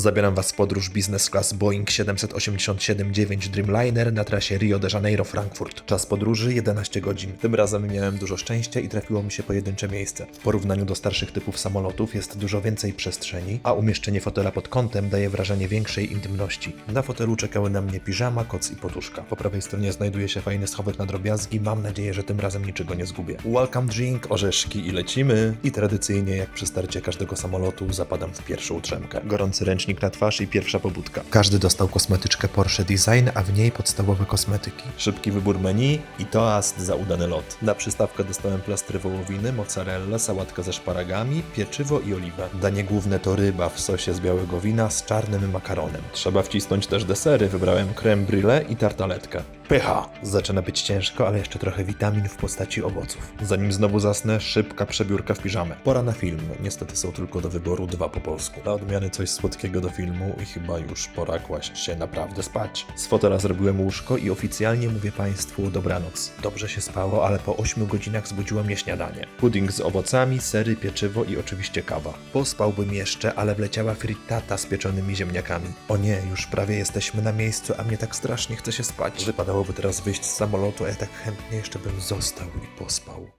Zabieram Was w podróż business class Boeing 787-9 Dreamliner na trasie Rio de Janeiro-Frankfurt. Czas podróży 11 godzin. Tym razem miałem dużo szczęścia i trafiło mi się pojedyncze miejsce. W porównaniu do starszych typów samolotów jest dużo więcej przestrzeni, a umieszczenie fotela pod kątem daje wrażenie większej intymności. Na fotelu czekały na mnie piżama, koc i poduszka. Po prawej stronie znajduje się fajny schowek na drobiazgi. Mam nadzieję, że tym razem niczego nie zgubię. Welcome drink, orzeszki i lecimy. I tradycyjnie, jak przy starcie każdego samolotu, zapadam w pierwszą trzemkę. Gorący ręcznik na twarz i pierwsza pobudka. Każdy dostał kosmetyczkę Porsche Design, a w niej podstawowe kosmetyki. Szybki wybór menu i toast za udany lot. Na przystawkę dostałem plastry wołowiny, mozzarella, sałatkę ze szparagami, pieczywo i oliwę. Danie główne to ryba w sosie z białego wina z czarnym makaronem. Trzeba wcisnąć też desery. Wybrałem creme brûlée i tartaletkę. Pycha! Zaczyna być ciężko, ale jeszcze trochę witamin w postaci owoców. Zanim znowu zasnę, szybka przebiórka w piżamę. Pora na film. Niestety są tylko do wyboru dwa po polsku. Dla odmiany coś słodkiego do filmu i chyba już pora kłaść się naprawdę spać. Z fotela zrobiłem łóżko i oficjalnie mówię Państwu dobranoc. Dobrze się spało, ale po 8 godzinach zbudziło mnie śniadanie. Pudding z owocami, sery, pieczywo i oczywiście kawa. Pospałbym jeszcze, ale wleciała frittata z pieczonymi ziemniakami. O nie, już prawie jesteśmy na miejscu, a mnie tak strasznie chce się spać. Wypadałoby teraz wyjść z samolotu, a ja tak chętnie jeszcze bym został i pospał.